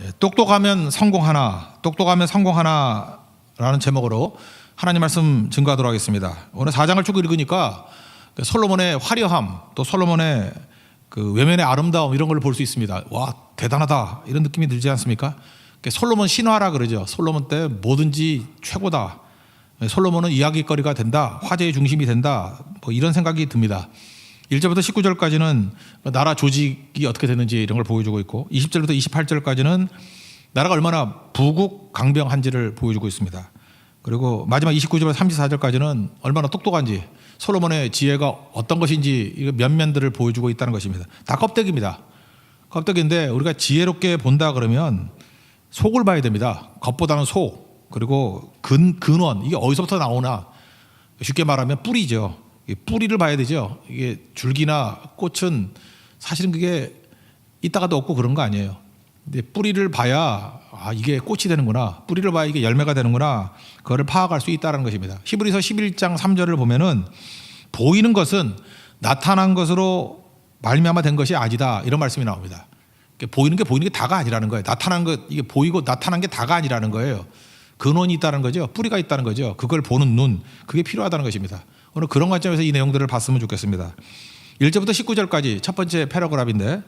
예, 똑똑하면 성공하나, 똑똑하면 성공하나라는 제목으로 하나님 말씀 증거하도록 하겠습니다. 오늘 4장을 쭉 읽으니까 그 솔로몬의 화려함, 또 솔로몬의 그 외면의 아름다움 이런 걸 볼 수 있습니다. 와 대단하다 이런 느낌이 들지 않습니까? 그 솔로몬 신화라 그러죠. 솔로몬 때 뭐든지 최고다. 솔로몬은 이야기거리가 된다. 화제의 중심이 된다. 뭐 이런 생각이 듭니다. 1절부터 19절까지는 나라 조직이 어떻게 됐는지 이런 걸 보여주고 있고 20절부터 28절까지는 나라가 얼마나 부국 강병한지를 보여주고 있습니다. 그리고 마지막 29절부터 34절까지는 얼마나 똑똑한지 솔로몬의 지혜가 어떤 것인지 면면들을 보여주고 있다는 것입니다. 다 껍데기입니다. 껍데기인데 우리가 지혜롭게 본다 그러면 속을 봐야 됩니다. 겉보다는 속 그리고 근 근원 이게 어디서부터 나오나 쉽게 말하면 뿌리죠. 이 뿌리를 봐야 되죠. 이게 줄기나 꽃은 사실은 그게 있다가도 없고 그런 거 아니에요. 근데 뿌리를 봐야 아 이게 꽃이 되는구나. 뿌리를 봐야 이게 열매가 되는구나. 그거를 파악할 수 있다는 것입니다. 히브리서 11장 3절을 보면은 보이는 것은 나타난 것으로 말미암아 된 것이 아니다. 이런 말씀이 나옵니다. 보이는 게 보이는 게 다가 아니라는 거예요. 나타난 것 이게 보이고 나타난 게 다가 아니라는 거예요. 근원이 있다는 거죠. 뿌리가 있다는 거죠. 그걸 보는 눈 그게 필요하다는 것입니다. 오늘 그런 관점에서 이 내용들을 봤으면 좋겠습니다. 1절부터 19절까지 첫 번째 패러그랍인데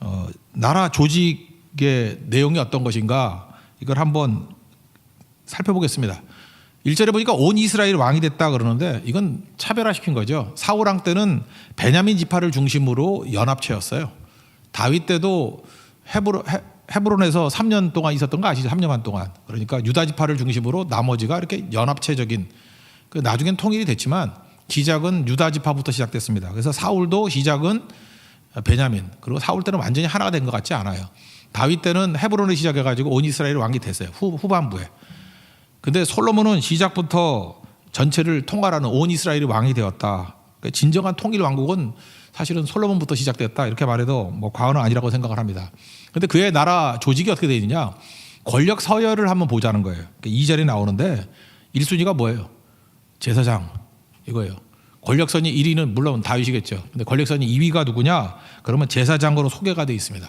어, 나라 조직의 내용이 어떤 것인가 이걸 한번 살펴보겠습니다. 1절에 보니까 온 이스라엘 왕이 됐다 그러는데 이건 차별화시킨 거죠. 사우랑 때는 베냐민 지파를 중심으로 연합체였어요. 다윗 때도 헤브로, 헤브론에서 3년 동안 있었던 거 아시죠? 3년 반 동안. 그러니까 유다 지파를 중심으로 나머지가 이렇게 연합체적인 그 나중엔 통일이 됐지만 시작은 유다 지파부터 시작됐습니다. 그래서 사울도 시작은 베냐민 그리고 사울 때는 완전히 하나가 된 것 같지 않아요. 다윗 때는 헤브론을 시작해 가지고 온 이스라엘 왕이 됐어요. 후, 후반부에. 근데 솔로몬은 시작부터 전체를 통괄하는 온 이스라엘이 왕이 되었다. 그러니까 진정한 통일 왕국은 사실은 솔로몬부터 시작됐다 이렇게 말해도 뭐 과언은 아니라고 생각을 합니다. 근데 그의 나라 조직이 어떻게 되어 있느냐? 권력 서열을 한번 보자는 거예요. 2절에 나오는데 1순위가 뭐예요? 제사장 이거예요. 권력선이 1위는 물론 다윗이겠죠. 근데 권력선이 2위가 누구냐? 그러면 제사장으로 소개가 되어 있습니다.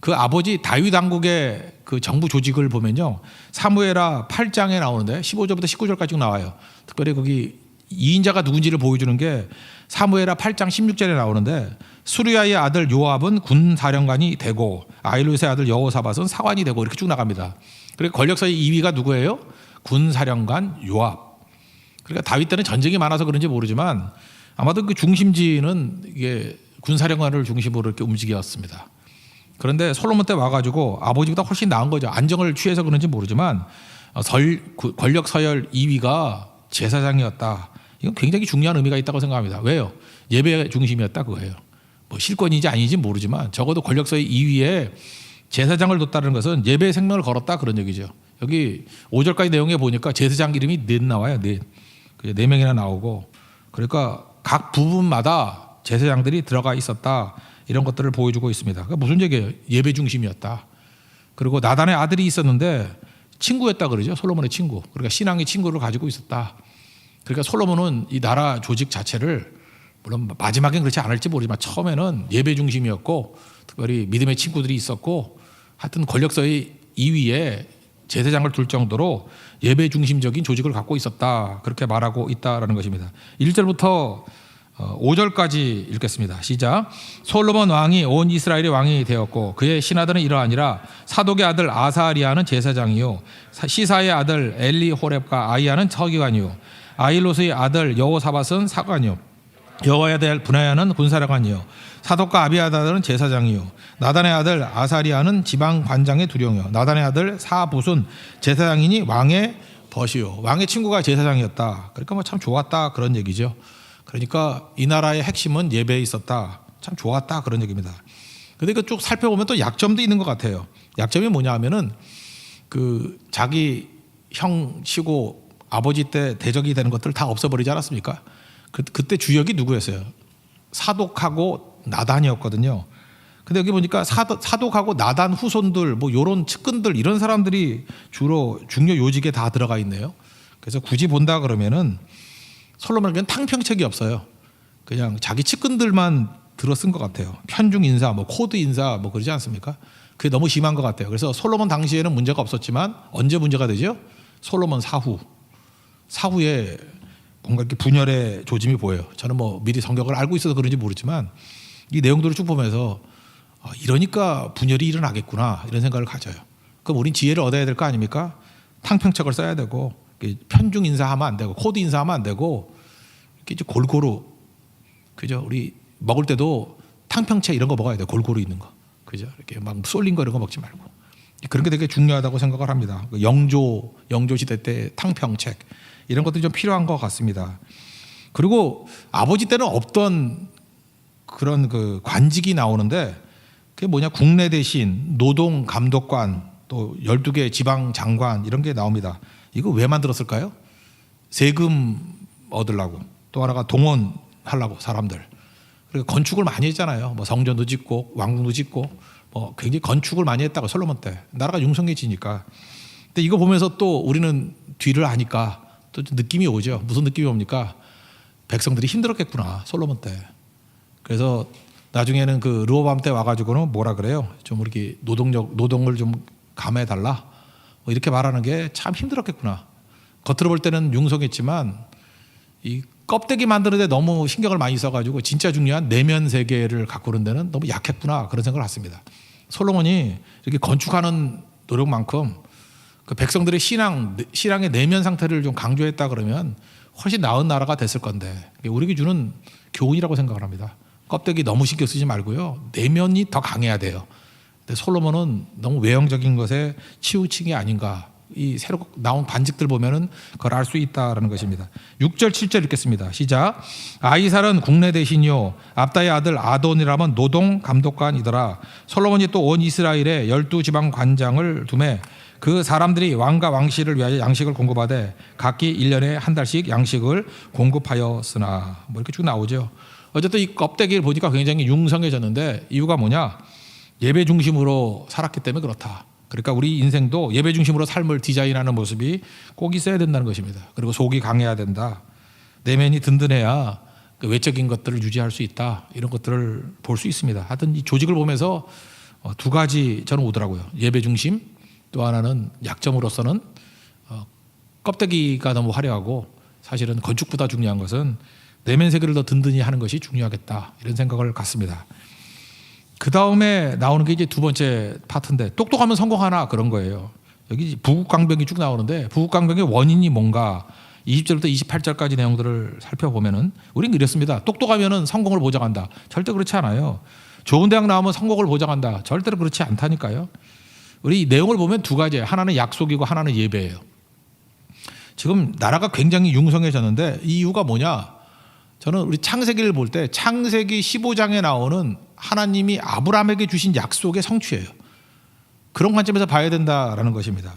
그 아버지 다윗 왕국의 그 정부 조직을 보면요. 사무엘하 8장에 나오는데 15절부터 19절까지 쭉 나와요. 특별히 거기 2인자가 누군지를 보여주는 게 사무엘하 8장 16절에 나오는데 수리아의 아들 요압은 군 사령관이 되고 아일롯의 아들 여호사밧은 사관이 되고 이렇게 쭉 나갑니다. 그리고 권력서의 2위가 누구예요? 군 사령관 요압. 그러니까 다윗 때는 전쟁이 많아서 그런지 모르지만 아마도 그 중심지는 이게 군사령관을 중심으로 이렇게 움직였습니다. 그런데 솔로몬 때 와가지고 아버지보다 훨씬 나은 거죠. 안정을 취해서 그런지 모르지만 어, 설, 권력 서열 2위가 제사장이었다. 이건 굉장히 중요한 의미가 있다고 생각합니다. 왜요? 예배 중심이었다 그거예요. 뭐 실권인지 아닌지 모르지만 적어도 권력 서열 2위에 제사장을 뒀다는 것은 예배의 생명을 걸었다 그런 얘기죠. 여기 5절까지 내용에 보니까 제사장 이름이 넷 나와요. 넷. 네 명이나 나오고 그러니까 각 부분마다 제사장들이 들어가 있었다 이런 것들을 보여주고 있습니다. 그러니까 무슨 얘기예요? 예배 중심이었다. 그리고 나단의 아들이 있었는데 친구였다 그러죠. 솔로몬의 친구. 그러니까 신앙의 친구를 가지고 있었다. 그러니까 솔로몬은 이 나라 조직 자체를 물론 마지막엔 그렇지 않을지 모르지만 처음에는 예배 중심이었고 특별히 믿음의 친구들이 있었고 하여튼 권력서의 2위에 제사장을 둘 정도로 예배 중심적인 조직을 갖고 있었다. 그렇게 말하고 있다라는 것입니다. 1절부터 5절까지 어, 읽겠습니다. 시작. 솔로몬 왕이 온 이스라엘의 왕이 되었고 그의 신하들은 이러하니라 사독의 아들 아사리아는 제사장이요 시사의 아들 엘리 호렙과 아이야는 서기관이요 아일로스의 아들 여호사밧은 사관이요 여호와의 아들 분하야는 군사령관이요. 사독과 아비아다는 제사장이요. 나단의 아들 아사리아는 지방 관장의 두령이요. 나단의 아들 사붓은 제사장이니 왕의 벗이요. 왕의 친구가 제사장이었다. 그러니까 뭐 참 좋았다. 그런 얘기죠. 그러니까 이 나라의 핵심은 예배에 있었다. 참 좋았다. 그런 얘기입니다. 근데 그 쭉 살펴보면 또 약점도 있는 것 같아요. 약점이 뭐냐 하면은 그 자기 형 치고 아버지 때 대적이 되는 것들 다 없어버리지 않았습니까? 그, 그때 주역이 누구였어요? 사독하고 나단이었거든요. 근데 여기 보니까 사독, 사독 하고 나단 후손들 뭐 요런 측근들 이런 사람들이 주로 중요 요직에 다 들어가 있네요. 그래서 굳이 본다 그러면은 솔로몬은 탕평책이 없어요. 그냥 자기 측근들만 들어 쓴 것 같아요. 편중 인사, 뭐 코드 인사, 뭐 그러지 않습니까? 그게 너무 심한 것 같아요. 그래서 솔로몬 당시에는 문제가 없었지만 언제 문제가 되죠? 솔로몬 사후 사후에 뭔가 이렇게 분열의 조짐이 보여요. 저는 뭐 미리 성경을 알고 있어서 그런지 모르지만 이 내용들을 쭉 보면서 아, 이러니까 분열이 일어나겠구나 이런 생각을 가져요. 그럼 우린 지혜를 얻어야 될 거 아닙니까? 탕평책을 써야 되고 편중 인사하면 안 되고 코드 인사하면 안 되고 이렇게 이제 골고루 그죠? 우리 먹을 때도 탕평채 이런 거 먹어야 돼. 골고루 있는 거. 그죠? 이렇게 막 쏠린 거 이런 거 먹지 말고. 그런 게 되게 중요하다고 생각을 합니다. 그 영조 영조 시대 때 탕평책 이런 것들이 좀 필요한 것 같습니다. 그리고 아버지 때는 없던 그런 그 관직이 나오는데 그게 뭐냐 국내 대신 노동 감독관 또 12개 지방 장관 이런 게 나옵니다. 이거 왜 만들었을까요? 세금 얻으려고 또 하나가 동원 하려고 사람들. 그리고 건축을 많이 했잖아요. 뭐 성전도 짓고 왕궁도 짓고 뭐 굉장히 건축을 많이 했다고 솔로몬 때 나라가 융성해지니까. 근데 이거 보면서 또 우리는 뒤를 아니까 또 느낌이 오죠. 무슨 느낌이 옵니까? 백성들이 힘들었겠구나 솔로몬 때. 그래서 나중에는 그 르호밤 때 와가지고는 뭐라 그래요? 좀 이렇게 노동력 노동을 좀 감해 달라. 뭐 이렇게 말하는 게 참 힘들었겠구나. 겉으로 볼 때는 융성했지만 이 껍데기 만드는데 너무 신경을 많이 써가지고 진짜 중요한 내면 세계를 가꾸는 데는 너무 약했구나 그런 생각을 했습니다. 솔로몬이 이렇게 건축하는 노력만큼 그 백성들의 신앙 신앙의 내면 상태를 좀 강조했다 그러면 훨씬 나은 나라가 됐을 건데 우리에게 주는 교훈이라고 생각을 합니다. 껍데기 너무 신경 쓰지 말고요 내면이 더 강해야 돼요. 근데 솔로몬은 너무 외형적인 것에 치우친 게 아닌가. 이 새로 나온 반직들 보면은 그걸 알 수 있다라는 것입니다. 6절 7절 읽겠습니다. 시작. 아이살은 국내 대신이요 압다의 아들 아돈이라면 노동 감독관이더라. 솔로몬이 또 온 이스라엘에 열두 지방 관장을 두매 그 사람들이 왕과 왕실을 위하여 양식을 공급하되 각기 1년에 한 달씩 양식을 공급하였으나 뭐 이렇게 쭉 나오죠. 어쨌든 이 껍데기를 보니까 굉장히 융성해졌는데 이유가 뭐냐? 예배 중심으로 살았기 때문에 그렇다. 그러니까 우리 인생도 예배 중심으로 삶을 디자인하는 모습이 꼭 있어야 된다는 것입니다. 그리고 속이 강해야 된다. 내면이 든든해야 그 외적인 것들을 유지할 수 있다. 이런 것들을 볼 수 있습니다. 하여튼 이 조직을 보면서 어, 두 가지 저는 오더라고요. 예배 중심 또 하나는 약점으로서는 어, 껍데기가 너무 화려하고 사실은 건축보다 중요한 것은 내면 세계를 더 든든히 하는 것이 중요하겠다. 이런 생각을 갖습니다. 그 다음에 나오는 게 이제 두 번째 파트인데 똑똑하면 성공하나 그런 거예요. 여기 부국강병이 쭉 나오는데 부국강병의 원인이 뭔가 20절부터 28절까지 내용들을 살펴보면은 우리는 이랬습니다. 똑똑하면은 성공을 보장한다. 절대 그렇지 않아요. 좋은 대학 나오면 성공을 보장한다. 절대로 그렇지 않다니까요. 우리 이 내용을 보면 두 가지예요. 하나는 약속이고 하나는 예배예요. 지금 나라가 굉장히 융성해졌는데 이 이유가 뭐냐? 저는 우리 창세기를 볼 때 창세기 15장에 나오는 하나님이 아브라함에게 주신 약속의 성취예요. 그런 관점에서 봐야 된다라는 것입니다.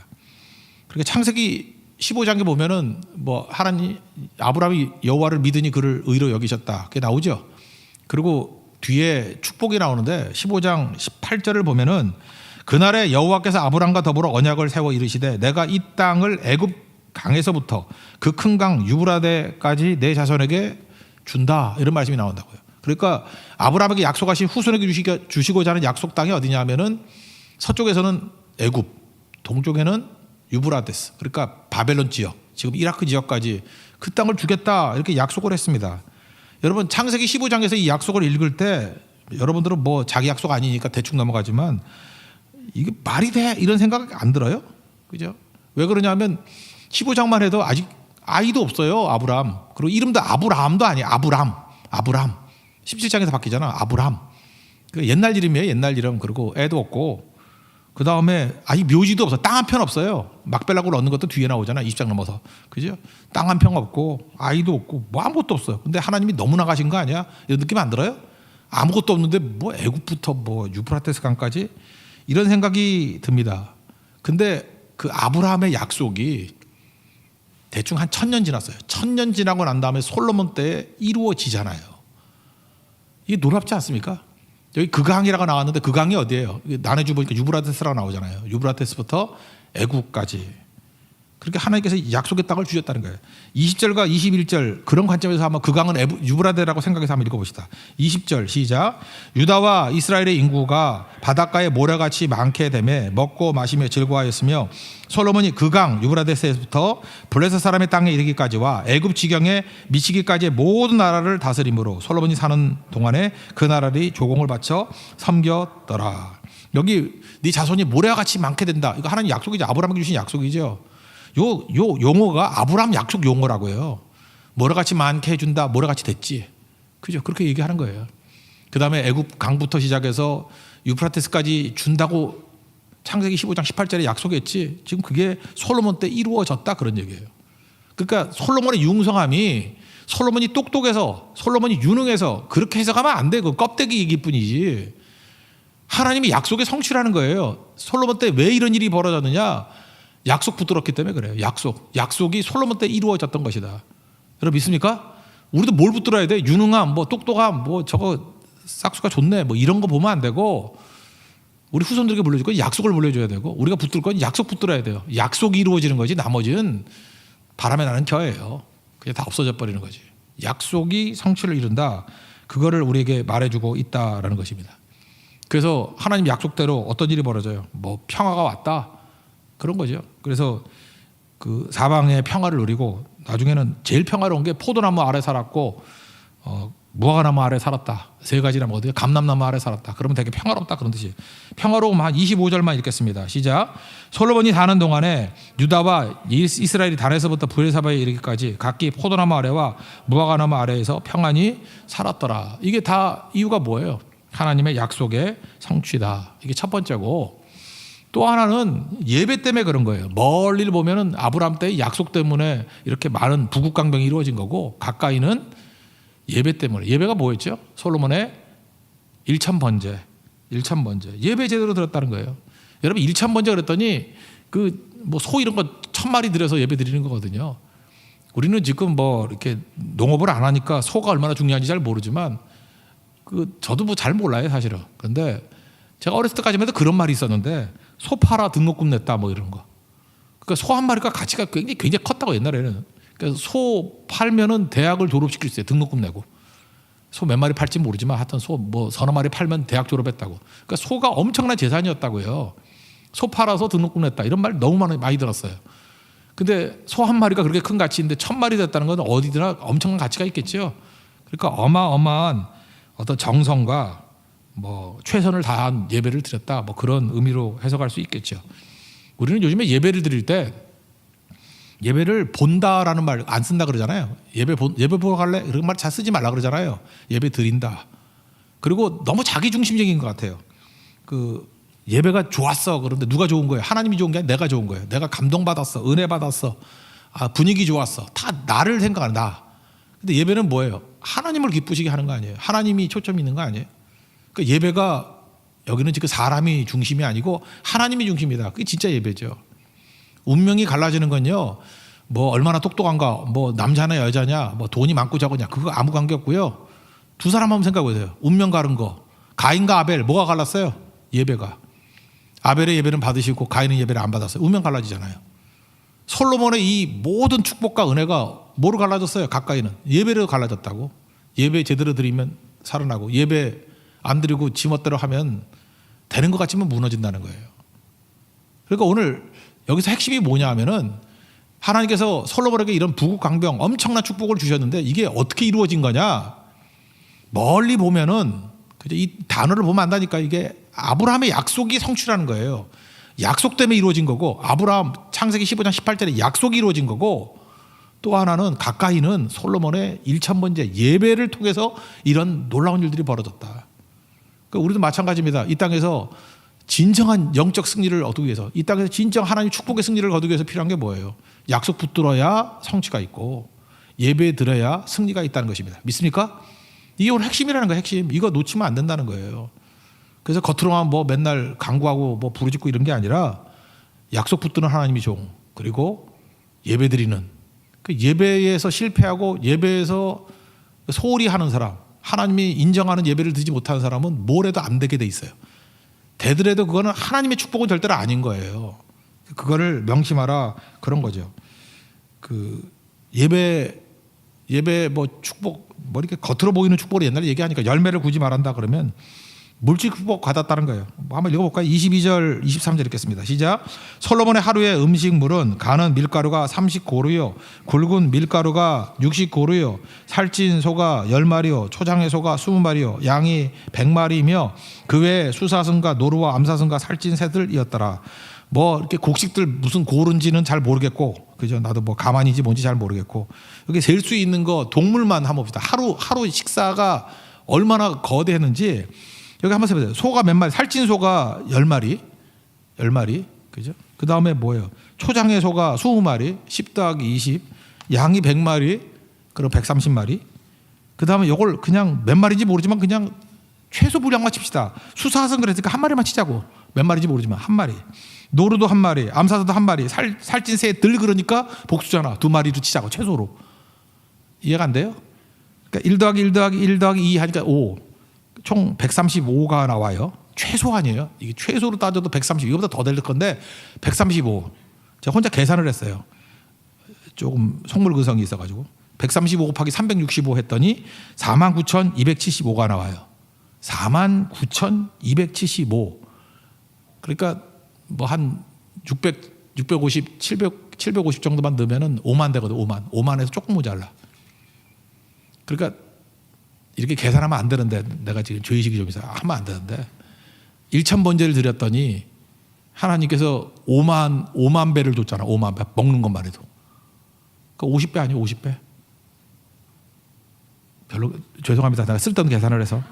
그러니까 창세기 15장에 보면은 뭐 하나님 아브라함이 여호와를 믿으니 그를 의로 여기셨다. 그게 나오죠. 그리고 뒤에 축복이 나오는데 15장 18절을 보면은 그날에 여호와께서 아브라함과 더불어 언약을 세워 이르시되 내가 이 땅을 애굽 강에서부터 그 큰 강 유브라데까지 내 자손에게 준다 이런 말씀이 나온다고요. 그러니까 아브라함에게 약속하신 후손에게 주시고, 주시고자 하는 약속 땅이 어디냐면은 서쪽에서는 애굽, 동쪽에는 유브라데스. 그러니까 바벨론 지역, 지금 이라크 지역까지 그 땅을 주겠다 이렇게 약속을 했습니다. 여러분 창세기 15장에서 이 약속을 읽을 때 여러분들은 뭐 자기 약속 아니니까 대충 넘어가지만 이게 말이 돼? 이런 생각 안 들어요? 그죠? 왜 그러냐면 15장만 해도 아직 아이도 없어요 아브람 그리고 이름도 아브라함도 아니야 아브람 아브람 17장에서 바뀌잖아 아브람 그 옛날 이름이에요 옛날 이름. 그리고 애도 없고. 그 다음에 아니 묘지도 없어 땅 한 편 없어요. 막벨락을 얻는 것도 뒤에 나오잖아 20장 넘어서. 그죠? 땅한편 없고 아이도 없고 뭐 아무것도 없어요. 근데 하나님이 너무 나가신 거 아니야? 이런 느낌 안 들어요? 아무것도 없는데 뭐 애굽부터 뭐 유프라테스 강까지 이런 생각이 듭니다 근데 그 아브라함의 약속이 대충 한 천년 지났어요. 천년 지나고 난 다음에 솔로몬 때에 이루어지잖아요. 이게 놀랍지 않습니까? 여기 그 강이라고 나왔는데 그 강이 어디예요? 나눠주 보니까 유브라테스라고 나오잖아요. 유브라테스부터 애국까지. 그렇게 하나님께서 약속의 땅을 주셨다는 거예요. 20절과 21절 그런 관점에서 한번 그 강은 유브라데라고 생각해서 한번 읽어봅시다. 20절 시작. 유다와 이스라엘의 인구가 바닷가에 모래같이 많게 되매 먹고 마시며 즐거워하였으며 솔로몬이 그 강 유브라데스에서부터 블레셋 사람의 땅에 이르기까지와 애굽 지경에 미치기까지의 모든 나라를 다스림으로 솔로몬이 사는 동안에 그 나라들이 조공을 바쳐 섬겼더라. 여기 네 자손이 모래와 같이 많게 된다. 이거 하나님 약속이죠. 아브라함에게 주신 약속이죠. 요, 요 용어가 아브라함 약속 용어라고요. 모래같이 많게 해준다. 모래같이 됐지. 그죠? 그렇게 얘기하는 거예요. 그 다음에 애굽 강부터 시작해서 유프라테스까지 준다고 창세기 15장 18절에 약속했지. 지금 그게 솔로몬 때 이루어졌다 그런 얘기예요. 그러니까 솔로몬의 융성함이 솔로몬이 똑똑해서 솔로몬이 유능해서 그렇게 해석하면 안 돼. 그 껍데기 얘기일 뿐이지. 하나님이 약속의 성취라는 거예요. 솔로몬 때 왜 이런 일이 벌어졌느냐? 약속 붙들었기 때문에 그래요. 약속. 약속이 솔로몬 때 이루어졌던 것이다. 여러분 믿습니까? 우리도 뭘 붙들어야 돼? 유능함, 뭐 똑똑함, 뭐 저거 싹수가 좋네, 뭐 이런 거 보면 안 되고 우리 후손들에게 물려줄 건 약속을 물려줘야 되고 우리가 붙들 건 약속 붙들어야 돼요. 약속이 이루어지는 거지 나머지는 바람에 나는 겨예요. 그게 다 없어져 버리는 거지. 약속이 성취를 이룬다. 그거를 우리에게 말해주고 있다라는 것입니다. 그래서 하나님 약속대로 어떤 일이 벌어져요. 뭐 평화가 왔다 그런 거죠. 그래서 그 사방의 평화를 누리고 나중에는 제일 평화로운 게 포도나무 아래 살았고 어, 무화과나무 아래 살았다. 세 가지나무 어디 감람나무 아래 살았다. 그러면 되게 평화롭다 그런 뜻이. 평화로움 한 25절만 읽겠습니다. 시작. 솔로몬이 사는 동안에 유다와 이스- 이스라엘이 단에서부터 부엘사바에 이르기까지 각기 포도나무 아래와 무화과나무 아래에서 평안히 살았더라. 이게 다 이유가 뭐예요? 하나님의 약속의 성취다. 이게 첫 번째고 또 하나는 예배 때문에 그런 거예요. 멀리를 보면은 아브라함 때의 약속 때문에 이렇게 많은 부국강병이 이루어진 거고 가까이는 예배 때문에 예배가 뭐였죠? 솔로몬의 일천 번제, 일천 번제 예배 제대로 드렸다는 거예요. 여러분 일천 번제 그랬더니 그 뭐 소 이런 거 천 마리 들여서 예배 드리는 거거든요. 우리는 지금 뭐 이렇게 농업을 안 하니까 소가 얼마나 중요한지 잘 모르지만 그 저도 뭐 잘 몰라요 사실은. 그런데 제가 어렸을 때까지만 해도 그런 말이 있었는데 소 팔아 등록금 냈다 뭐 이런 거. 그러니까 소 한 마리가 가치가 굉장히 굉장히 컸다고 옛날에는. 그래서 소 팔면은 대학을 졸업시킬 수 있어요. 등록금 내고. 소 몇 마리 팔지 모르지만 하여튼 소 뭐 서너 마리 팔면 대학 졸업했다고. 그러니까 소가 엄청난 재산이었다고요. 소 팔아서 등록금 냈다. 이런 말 너무 많이 많이 들었어요. 근데 소 한 마리가 그렇게 큰 가치인데 천 마리 됐다는 건 어디든 엄청난 가치가 있겠죠. 그러니까 어마어마한 어떤 정성과 뭐 최선을 다한 예배를 드렸다. 뭐 그런 의미로 해석할 수 있겠죠. 우리는 요즘에 예배를 드릴 때 예배를 본다라는 말 안 쓴다 그러잖아요. 예배 본 예배 보러 갈래? 이런 말 잘 쓰지 말라 그러잖아요. 예배 드린다. 그리고 너무 자기 중심적인 것 같아요. 그 예배가 좋았어. 그런데 누가 좋은 거예요? 하나님이 좋은 게 아니라 내가 좋은 거예요. 내가 감동 받았어. 은혜 받았어. 아, 분위기 좋았어. 다 나를 나. 근데 예배는 뭐예요? 하나님을 기쁘시게 하는 거 아니에요? 하나님이 초점이 있는 거 아니에요? 그 예배가 여기는 지금 사람이 중심이 아니고 하나님이 중심이다. 그게 진짜 예배죠. 운명이 갈라지는 건요. 뭐 얼마나 똑똑한가, 뭐 남자냐 여자냐, 뭐 돈이 많고 적으냐 그거 아무 관계 없고요. 두 사람 한번 생각해 보세요. 운명 가른 거. 가인과 아벨 뭐가 갈랐어요? 예배가. 아벨의 예배는 받으시고 가인의 예배를 안 받았어요. 운명 갈라지잖아요. 솔로몬의 이 모든 축복과 은혜가 뭐로 갈라졌어요? 가까이는 예배로 갈라졌다고. 예배 제대로 드리면 살아나고 예배 안 드리고 지멋대로 하면 되는 것 같지만 무너진다는 거예요. 그러니까 오늘 여기서 핵심이 뭐냐 하면은 하나님께서 솔로몬에게 이런 부국 강병 엄청난 축복을 주셨는데 이게 어떻게 이루어진 거냐? 멀리 보면은 그죠? 이 단어를 보면 안다니까 이게 아브라함의 약속이 성취라는 거예요. 약속 때문에 이루어진 거고 아브라함 창세기 15장 18절에 약속이 이루어진 거고 또 하나는 가까이는 솔로몬의 일천번째 예배를 통해서 이런 놀라운 일들이 벌어졌다. 그러니까 우리도 마찬가지입니다. 이 땅에서 진정한 영적 승리를 얻기 위해서 이 땅에서 진정 하나님 축복의 승리를 거두기 위해서 필요한 게 뭐예요? 약속 붙들어야 성취가 있고 예배 드려야 승리가 있다는 것입니다. 믿습니까? 이게 오늘 핵심이라는 거예요. 핵심. 이거 놓치면 안 된다는 거예요. 그래서 겉으로만 뭐 맨날 강구하고 뭐 부르짖고 이런 게 아니라 약속 붙드는 하나님이 종 그리고 예배 드리는 그 예배에서 실패하고 예배에서 소홀히 하는 사람 하나님이 인정하는 예배를 드리지 못하는 사람은 뭘 해도 안 되게 돼 있어요. 되더라도 그거는 하나님의 축복은 절대로 아닌 거예요. 그거를 명심하라 그런 거죠. 그 예배 예배 뭐 축복 뭐 이렇게 겉으로 보이는 축복을 옛날에 얘기하니까 열매를 굳이 말한다 그러면 물질 축복 받았다는 거예요. 뭐 한번 읽어볼까요? 22절, 23절 읽겠습니다. 시작. 솔로몬의 하루의 음식물은 가는 밀가루가 30고루요, 굵은 밀가루가 60고루요, 살찐 소가 10마리요, 초장의 소가 20마리요, 양이 100마리며 그 외에 수사승과 노루와 암사승과 살찐 새들이었더라. 뭐 이렇게 곡식들 무슨 고른지는 잘 모르겠고 그죠 나도 뭐 가만인지 뭔지 잘 모르겠고 여기 셀수 있는 거 동물만 한번 봅시다 하루 하루 식사가 얼마나 거대했는지 여기 한번 세보세요 소가 몇 마리 살찐 소가 열 마리 열 마리 그죠 그 다음에 뭐예요 초장의 소가 20마리 10 더하기 20 양이 100마리 그럼 130마리 그 다음에 요걸 그냥 몇 마리인지 모르지만 그냥 최소 분량만 칩시다. 수사선 그랬으니까 한 마리만 치자고. 몇 마리인지 모르지만 한 마리. 노루도 한 마리, 암사도도 한 마리, 살, 살찐 새들 그러니까 복수잖아. 두 마리로 치자고 최소로. 이해가 안 돼요? 그러니까 1 더하기 1 더하기 1 더하기 2 하니까 5. 총 135가 나와요. 최소 아니에요. 이게 최소로 따져도 130. 이거보다 더 될 건데 135. 제가 혼자 계산을 했어요. 조금 속물근성이 있어가지고 135 곱하기 365 했더니 49,275가 나와요. 49,275. 그러니까 뭐 한 600, 650, 700, 750 정도만 넣으면은 5만 되거든. 5만. 5만에서 조금 모자라. 그러니까 이렇게 계산하면 안 되는데 내가 지금 죄의식이 좀 있어 하면 안 되는데 1천 번제를 드렸더니 하나님께서 5만 5만 배를 줬잖아. 5만 배 먹는 것만 해도. 그러니까 50배 아니에요? 50배. 별로 죄송합니다. 내가 쓸데없는 계산을 해서.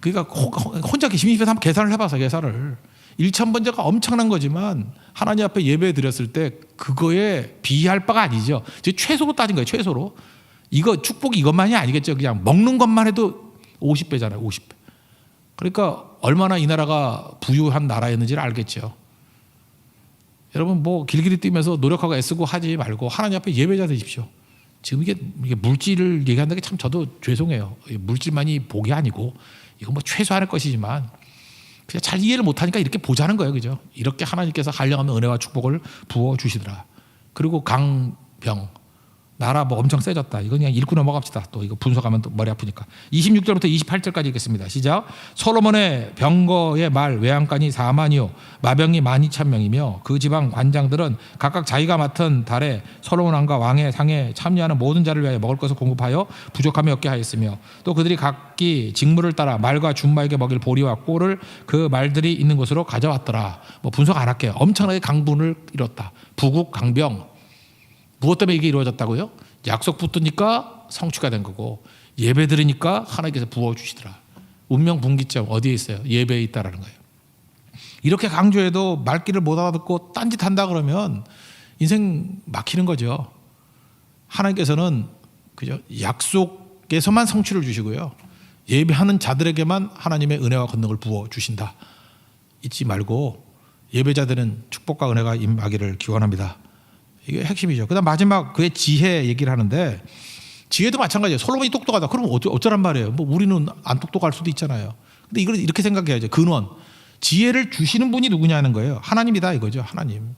그러니까 혼자 심의집에서 한번 계산을 해봐서 계산을 1천 번제가 엄청난 거지만 하나님 앞에 예배 드렸을 때 그거에 비할 바가 아니죠. 즉 최소로 따진 거예요. 최소로 이거 축복이 이것만이 아니겠죠. 그냥 먹는 것만 해도 50배잖아요. 50배. 그러니까 얼마나 이 나라가 부유한 나라였는지를 알겠죠. 여러분 뭐 길길이 뛰면서 노력하고 애쓰고 하지 말고 하나님 앞에 예배자 되십시오. 지금 이게, 이게 물질을 얘기한다는 게 참 저도 죄송해요. 물질만이 복이 아니고 이건 뭐 최소한의 것이지만 그냥 잘 이해를 못하니까 이렇게 보자는 거예요, 그죠? 이렇게 하나님께서 한량하면 은혜와 축복을 부어 주시더라. 그리고 강병 나라 뭐 엄청 세졌다. 이건 그냥 읽고 넘어갑시다. 또 이거 분석하면 또 머리 아프니까. 26절부터 28절까지 읽겠습니다. 시작. 솔로몬의 병거의 말 외양간이 4만이요 마병이 12,000명이며 그 지방 관장들은 각각 자기가 맡은 달에 솔로몬 왕과 왕의 상에 참여하는 모든 자를 위하여 먹을 것을 공급하여 부족함이 없게 하였으며 또 그들이 각기 직무를 따라 말과 준마에게 먹일 보리와 꼴을 그 말들이 있는 곳으로 가져왔더라. 뭐 분석 안 할게요. 엄청나게 강분을 이뤘다. 부국 강병 무엇 때문에 이게 이루어졌다고요? 약속 붙으니까 성취가 된 거고 예배 드리니까 하나님께서 부어 주시더라. 운명 분기점 어디에 있어요? 예배에 있다라는 거예요. 이렇게 강조해도 말귀를 못 알아듣고 딴짓 한다 그러면 인생 막히는 거죠. 하나님께서는 그죠 약속에서만 성취를 주시고요. 예배하는 자들에게만 하나님의 은혜와 권능을 부어 주신다. 잊지 말고 예배자들은 축복과 은혜가 임하기를 기원합니다. 이게 핵심이죠. 그다음 마지막 그의 지혜 얘기를 하는데 지혜도 마찬가지예요. 솔로몬이 똑똑하다. 그러면 어쩌, 어쩌란 말이에요. 뭐 우리는 안 똑똑할 수도 있잖아요. 근데 이걸 이렇게 생각해야죠. 근원. 지혜를 주시는 분이 누구냐는 거예요. 하나님이다 이거죠. 하나님.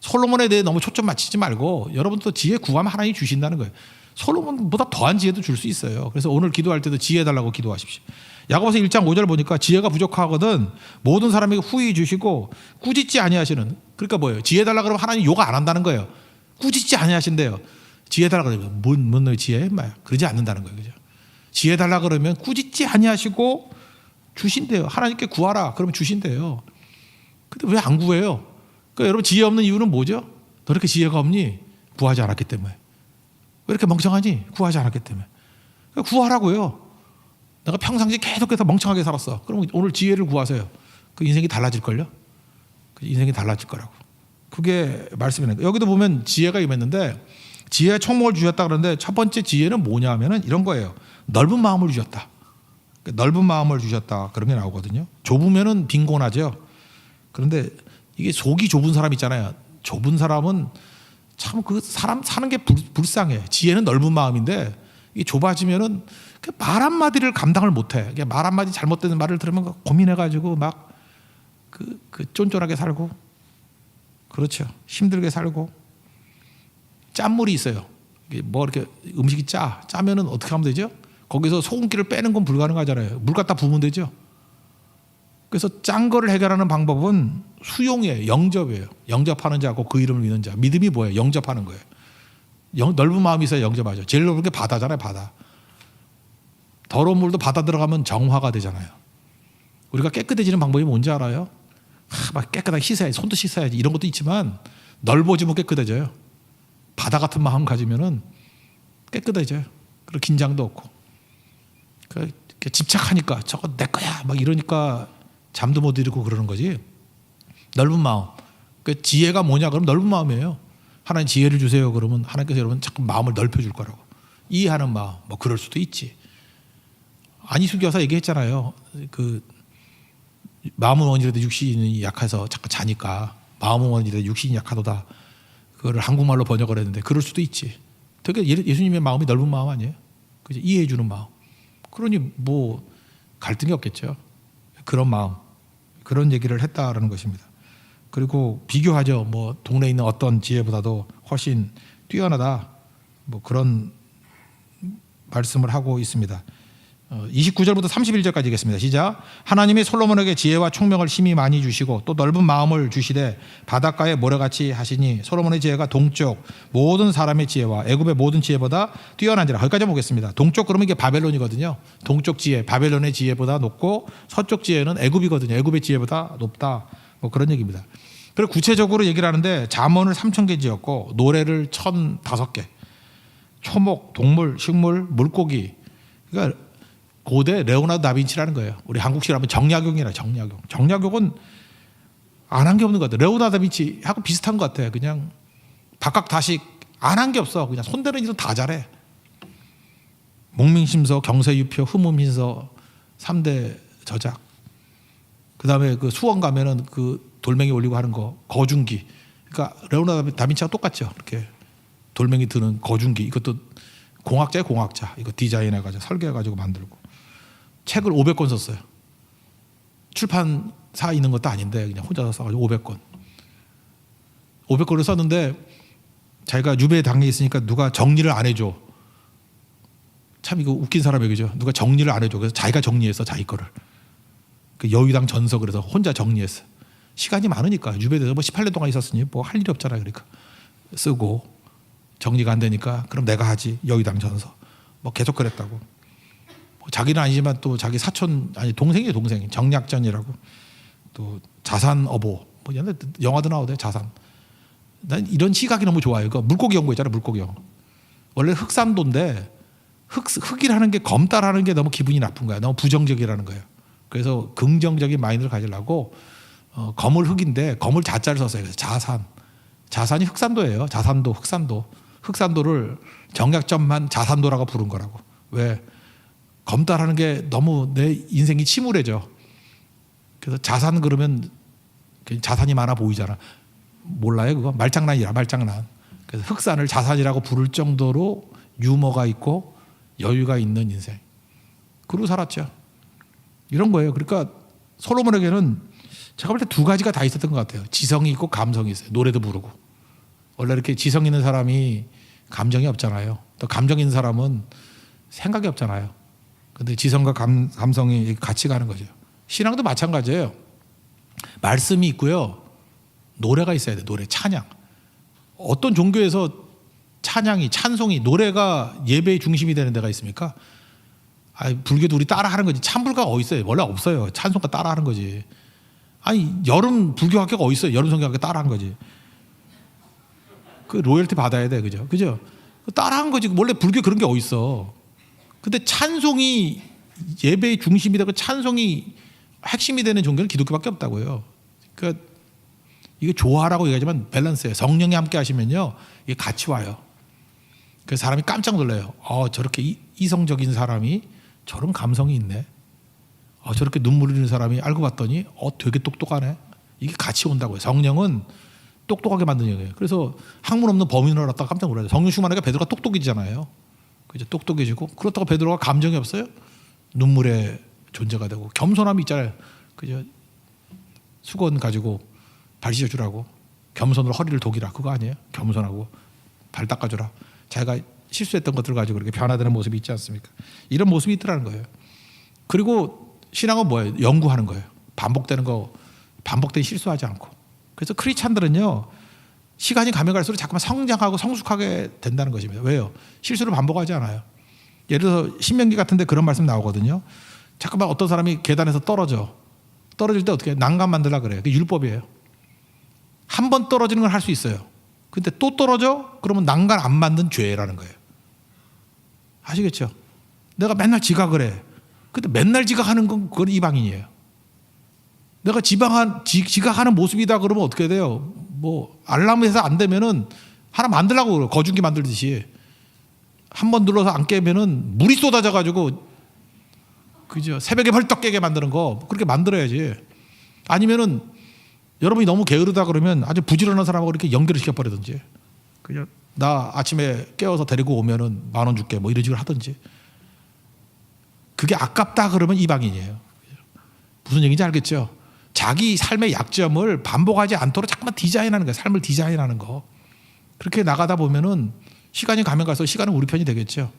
솔로몬에 대해 너무 초점 맞추지 말고 여러분도 지혜 구하면 하나님이 주신다는 거예요. 솔로몬보다 더한 지혜도 줄 수 있어요. 그래서 오늘 기도할 때도 지혜 달라고 기도하십시오. 야고보서 1장 5절 보니까 지혜가 부족하거든 모든 사람에게 후히 주시고 꾸짖지 아니하시는 그러니까 뭐예요? 지혜 달라 그러면 하나님 욕 안 한다는 거예요. 꾸짖지 아니하신대요. 지혜 달라 그러면 뭔, 뭔 너희 지혜 인마야 그러지 않는다는 거예요. 그죠? 지혜 달라 그러면 꾸짖지 아니하시고 주신대요. 하나님께 구하라. 그러면 주신대요. 근데 왜 안 구해요? 그러니까 여러분 지혜 없는 이유는 뭐죠? 너 이렇게 지혜가 없니? 구하지 않았기 때문에. 왜 이렇게 멍청하니? 구하지 않았기 때문에. 그러니까 구하라고요. 내가 평상시 계속해서 멍청하게 살았어. 그럼 오늘 지혜를 구하세요. 그 인생이 달라질걸요? 그 인생이 달라질 거라고. 그게 말씀이네. 여기도 보면 지혜가 임했는데 지혜의 총목을 주셨다 그러는데 첫 번째 지혜는 뭐냐 하면은 이런 거예요. 넓은 마음을 주셨다. 그 넓은 마음을 주셨다. 그런 게 나오거든요. 좁으면은 빈곤하죠. 그런데 이게 속이 좁은 사람 있잖아요. 좁은 사람은 참 그 사람 사는 게 불, 불쌍해. 지혜는 넓은 마음인데 이게 좁아지면은 그말 한마디를 감당을 못해. 말 한마디 잘못된 말을 들으면 고민해가지고 막 그 그 쫀쫀하게 살고 그렇죠. 힘들게 살고 짠물이 있어요. 뭐 이렇게 음식이 짜 짜면은 어떻게 하면 되죠? 거기서 소금기를 빼는 건 불가능하잖아요. 물 갖다 부으면 되죠. 그래서 짠 거를 해결하는 방법은 수용이에요. 영접이에요. 영접하는 자고 그 이름을 믿는 자. 믿음이 뭐예요? 영접하는 거예요. 영- 넓은 마음이 있어야 영접하죠. 제일 넓은 게 바다잖아요. 바다. 더러운 물도 바다 들어가면 정화가 되잖아요. 우리가 깨끗해지는 방법이 뭔지 알아요? 하, 막 깨끗하게 씻어야지. 손도 씻어야지. 이런 것도 있지만 넓어지면 깨끗해져요. 바다 같은 마음 가지면은 깨끗해져요. 그리고 긴장도 없고. 그 집착하니까 저거 내 거야 막 이러니까 잠도 못 이루고 그러는 거지. 넓은 마음. 그 지혜가 뭐냐 그럼 넓은 마음이에요. 하나님 지혜를 주세요 그러면 하나님께서 여러분 자꾸 마음을 넓혀 줄 거라고. 이해하는 마음. 뭐 그럴 수도 있지. 안희숙 교사 얘기했잖아요. 그 마음은 원이라도 육신이 약해서 자꾸 자니까 마음은 원이라도 육신이 약하도다. 그거를 한국말로 번역을 했는데 그럴 수도 있지. 되게 예- 예수님의 마음이 넓은 마음 아니에요? 그죠? 이해해 주는 마음. 그러니 뭐 갈등이 없겠죠. 그런 마음. 그런 얘기를 했다라는 것입니다. 그리고 비교하죠. 뭐 동네에 있는 어떤 지혜보다도 훨씬 뛰어나다. 뭐 그런 말씀을 하고 있습니다. 어, 29절부터 31절까지 읽겠습니다. 시작. 하나님이 솔로몬에게 지혜와 총명을 심히 많이 주시고 또 넓은 마음을 주시되 바닷가에 모래같이 하시니 솔로몬의 지혜가 동쪽 모든 사람의 지혜와 애굽의 모든 지혜보다 뛰어난지라. 거기까지 보겠습니다. 동쪽 그러면 이게 바벨론이거든요. 동쪽 지혜 바벨론의 지혜보다 높고 서쪽 지혜는 애굽이거든요. 애굽의 지혜보다 높다. 뭐 그런 얘기입니다. 그리고 구체적으로 얘기를 하는데 잠언을 3천 개 지었고 노래를 1,005개. 초목, 동물, 식물, 물고기. 그러니까 고대 레오나르도 다빈치라는 거예요. 우리 한국식으로 하면 정약용이라 정약용. 정약용은 안 한 게 없는 것 같아요. 레오나르도 다빈치하고 비슷한 것 같아요. 그냥 박학다식 안 한 게 없어. 그냥 손대는 일은 다 잘해. 목민심서, 경세유표, 흠음신서 3대 저작. 그다음에 그 수원 가면은 그 돌멩이 올리고 하는 거 거중기. 그러니까 레오나르도 다빈치와 똑같죠. 이렇게 돌멩이 드는 거중기. 이것도 공학자의 공학자. 이거 디자인해 가지고 설계해 가지고 만들고. 책을 500권 썼어요. 출판사 있는 것도 아닌데 그냥 혼자서 써가지고 500권. 500권을 썼는데 자기가 유배 당해 있으니까 누가 정리를 안 해줘. 참 이거 웃긴 사람 얘기죠. 누가 정리를 안 해줘. 그래서 자기가 정리했어 자기 거를. 그 여의당 전서 그래서 혼자 정리했어. 시간이 많으니까 유배돼서 뭐 18년 동안 있었으니 뭐 할 일이 없잖아요. 그러니까 쓰고 정리가 안 되니까 그럼 내가 하지 여의당 전서. 뭐 계속 그랬다고. 뭐 자기는 아니지만 또 자기 사촌 아니 동생이 동생 정약전이라고 또 자산 어보 뭐 옛날 영화도 나오대 자산. 난 이런 시각이 너무 좋아요. 그 물고기 연구 있잖아요. 물고기 연구. 원래 흑산도인데 흑 흑이라는 게 검다라는 게 너무 기분이 나쁜 거야. 너무 부정적이라는 거예요. 그래서 긍정적인 마인드를 가지려고 어, 검을 흑인데 검을 자자를 썼어요. 그래서 자산. 자산이 흑산도예요. 자산도, 흑산도. 흑산도를 정약점만 자산도라고 부른 거라고. 왜? 검다라는 게 너무 내 인생이 침울해져. 그래서 자산 그러면 그 자산이 많아 보이잖아. 몰라요 그거? 말장난이라 말장난. 그래서 흑산을 자산이라고 부를 정도로 유머가 있고 여유가 있는 인생. 그러고 살았죠. 이런 거예요. 그러니까 솔로몬에게는 제가 볼 때 두 가지가 다 있었던 것 같아요. 지성이 있고 감성이 있어요. 노래도 부르고. 원래 이렇게 지성 있는 사람이 감정이 없잖아요. 또 감정 있는 사람은 생각이 없잖아요. 근데 지성과 감, 감성이 같이 가는 거죠. 신앙도 마찬가지예요. 말씀이 있고요. 노래가 있어야 돼. 노래, 찬양. 어떤 종교에서 찬양이, 찬송이, 노래가 예배의 중심이 되는 데가 있습니까? 아, 불교도 우리 따라 하는 거지. 찬불가 어디 있어요? 원래 없어요. 찬송가 따라 하는 거지. 아니, 여름 불교 학교가 어디 있어요? 여름 성경 학교 따라 한 거지. 그 로열티 받아야 돼. 그죠? 그죠? 따라 한 거지. 원래 불교 그런 게 어디 있어. 근데 찬송이 예배의 중심이 되고 찬송이 핵심이 되는 종교는 기독교밖에 없다고요. 그러니까 이게 좋아라고 얘기하지만 밸런스예요. 성령이 함께 하시면요. 이게 같이 와요. 그래서 사람이 깜짝 놀라요. 어, 저렇게 이, 이성적인 사람이 저런 감성이 있네. 어, 저렇게 눈물 흘리는 사람이 알고 봤더니 어, 되게 똑똑하네. 이게 같이 온다고요. 성령은 똑똑하게 만드는 영이에요. 그래서 학문 없는 범인을 알았다가 깜짝 놀라요. 성령 충만하니까 베드로가 똑똑해지잖아요. 그죠? 똑똑해지고 그렇다고 베드로가 감정이 없어요? 눈물의 존재가 되고 겸손함이 있잖아요. 그죠? 수건 가지고 발 씻어주라고 겸손으로 허리를 독이라 그거 아니에요? 겸손하고 발 닦아주라. 자기가 실수했던 것들 가지고 그렇게 변화되는 모습이 있지 않습니까? 이런 모습이 있더라는 거예요. 그리고 신앙은 뭐예요? 연구하는 거예요. 반복되는 거 반복된 실수하지 않고. 그래서 크리스찬들은요 시간이 가면 갈수록 자꾸만 성장하고 성숙하게 된다는 것입니다. 왜요? 실수를 반복하지 않아요. 예를 들어서 신명기 같은데 그런 말씀 나오거든요. 잠깐만 어떤 사람이 계단에서 떨어져 떨어질 때 어떻게 해? 난간 만들라 그래요. 그게 율법이에요. 한 번 떨어지는 걸 할 수 있어요. 근데 또 떨어져? 그러면 난간 안 만든 죄라는 거예요. 아시겠죠? 내가 맨날 지각을 해. 근데 맨날 지각하는 건 그건 이방인이에요. 내가 지방한 지, 지각하는 모습이다 그러면 어떻게 돼요? 뭐 알람에서 안 되면은 하나 만들라고 그래요. 거중기 만들듯이 한 번 눌러서 안 깨면은 물이 쏟아져 가지고 그죠 새벽에 벌떡 깨게 만드는 거 그렇게 만들어야지. 아니면은 여러분이 너무 게으르다 그러면 아주 부지런한 사람하고 이렇게 연결을 시켜 버리든지 그냥 나 아침에 깨워서 데리고 오면은 만 원 줄게 뭐 이런 식으로 하든지 그게 아깝다 그러면 이방인이에요. 무슨 얘기인지 알겠죠? 자기 삶의 약점을 반복하지 않도록 자꾸만 디자인하는 거예요. 삶을 디자인하는 거. 그렇게 나가다 보면은 시간이 가면 갈수록 시간은 우리 편이 되겠죠.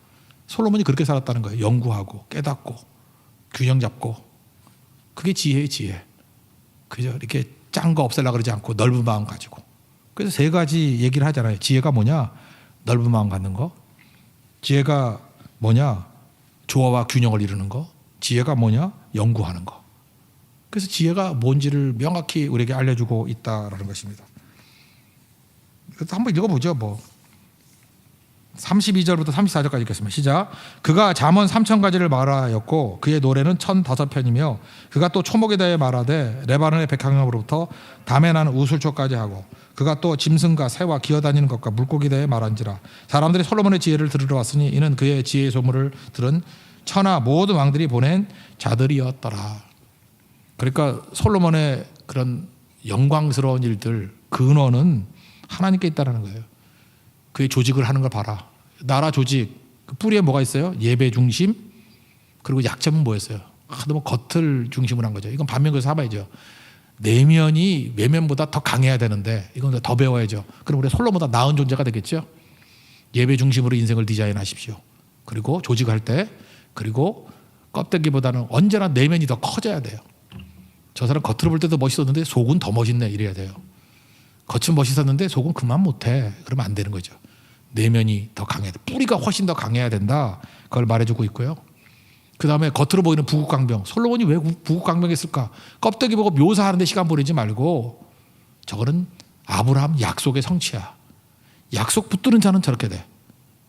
솔로몬이 그렇게 살았다는 거예요. 연구하고 깨닫고 균형 잡고 그게 지혜의 지혜. 그죠? 이렇게 짠 거 없애려 그러지 않고 넓은 마음 가지고. 그래서 세 가지 얘기를 하잖아요. 지혜가 뭐냐? 넓은 마음 갖는 거. 지혜가 뭐냐? 조화와 균형을 이루는 거. 지혜가 뭐냐? 연구하는 거. 그래서 지혜가 뭔지를 명확히 우리에게 알려주고 있다라는 것입니다. 그래서 한번 읽어보죠. 뭐 32절부터 34절까지 읽겠습니다. 시작. 그가 잠언 3천 가지를 말하였고 그의 노래는 1005편이며 그가 또 초목에 대해 말하되 레바논의 백향나무로부터 담에 나는 우술초까지 하고 그가 또 짐승과 새와 기어다니는 것과 물고기에 대해 말한지라 사람들이 솔로몬의 지혜를 들으러 왔으니 이는 그의 지혜의 소문을 들은 천하 모든 왕들이 보낸 자들이었더라. 그러니까 솔로몬의 그런 영광스러운 일들 근원은 하나님께 있다라는 거예요. 그의 조직을 하는 걸 봐라. 나라 조직 그 뿌리에 뭐가 있어요? 예배 중심 그리고 약점은 뭐였어요? 하도 뭐 겉을 중심으로 한 거죠. 이건 반면교사 봐야죠. 내면이 외면보다 더 강해야 되는데 이건 더 배워야죠. 그럼 우리 솔로보다 나은 존재가 되겠죠. 예배 중심으로 인생을 디자인하십시오. 그리고 조직할 때 그리고 껍데기보다는 언제나 내면이 더 커져야 돼요. 저 사람 겉으로 볼 때도 멋있었는데 속은 더 멋있네 이래야 돼요. 겉은 멋있었는데 속은 그만 못해. 그러면 안 되는 거죠. 내면이 더 강해야 돼. 뿌리가 훨씬 더 강해야 된다. 그걸 말해주고 있고요. 그 다음에 겉으로 보이는 부국강병. 솔로몬이 왜 부국강병했을까? 껍데기 보고 묘사하는데 시간 보내지 말고 저거는 아브라함 약속의 성취야. 약속 붙드는 자는 저렇게 돼.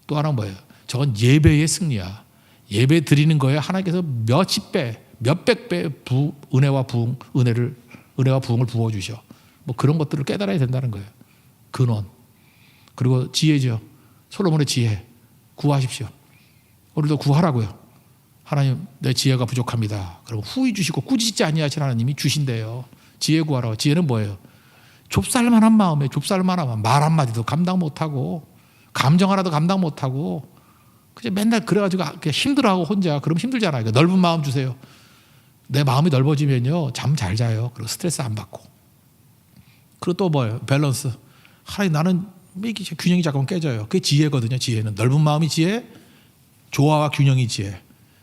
또 하나 뭐예요? 저건 예배의 승리야. 예배 드리는 거에 하나님께서 몇십 배, 몇백 배 부, 은혜와 부흥, 은혜를 은혜와 부흥을 부어 주셔. 뭐 그런 것들을 깨달아야 된다는 거예요. 근원. 그리고 지혜죠. 솔로몬의 지혜. 구하십시오. 오늘도 구하라고요. 하나님 내 지혜가 부족합니다. 그리고 후히 주시고 꾸짖지 아니하신 하나님이 주신대요. 지혜 구하라. 지혜는 뭐예요? 좁쌀만한 마음에 좁쌀만한. 말 한마디도 감당 못하고 감정 하나도 감당 못하고 그냥 맨날 그래가지고 그냥 힘들어하고 혼자 그럼 힘들잖아요. 그러니까 넓은 마음 주세요. 내 마음이 넓어지면요 잠 잘 자요. 그리고 스트레스 안 받고. 그리고 또 뭐예요? 밸런스. 하나님 나는 이게 균형이 잠깐 깨져요. 그게 지혜거든요. 지혜는 넓은 마음이 지혜, 조화와 균형이 지혜.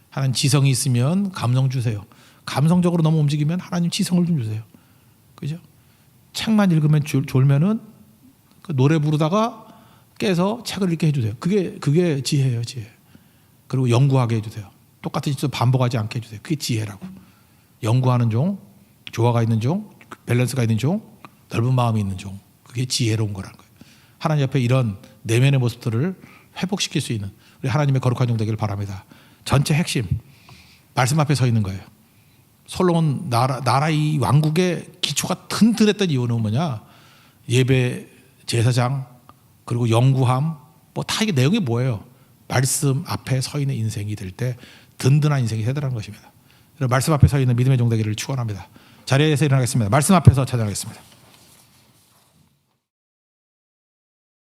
하나님 지성이 있으면 감성 주세요. 감성적으로 너무 움직이면 하나님 지성을 좀 주세요. 그죠? 책만 읽으면 졸, 졸면은 그 노래 부르다가 깨서 책을 읽게 해주세요. 그게 그게 지혜예요, 지혜. 그리고 연구하게 해주세요. 똑같은 짓도 반복하지 않게 해주세요. 그게 지혜라고. 연구하는 종, 조화가 있는 종, 밸런스가 있는 종, 넓은 마음이 있는 종. 그게 지혜로운 거라는 거예요. 하나님 옆에 이런 내면의 모습들을 회복시킬 수 있는 우리 하나님의 거룩한 종 되기를 바랍니다. 전체 핵심 말씀 앞에 서 있는 거예요. 솔로몬 나라 나라의 왕국의 기초가 튼튼했던 이유는 뭐냐? 예배 제사장 그리고 연구함 뭐 다 이게 내용이 뭐예요? 말씀 앞에 서 있는 인생이 될 때 든든한 인생이 되더라는 것입니다. 말씀 앞에 서 있는 믿음의 종 되기를 축원합니다. 자리에서 일어나겠습니다. 말씀 앞에서 찾아가겠습니다.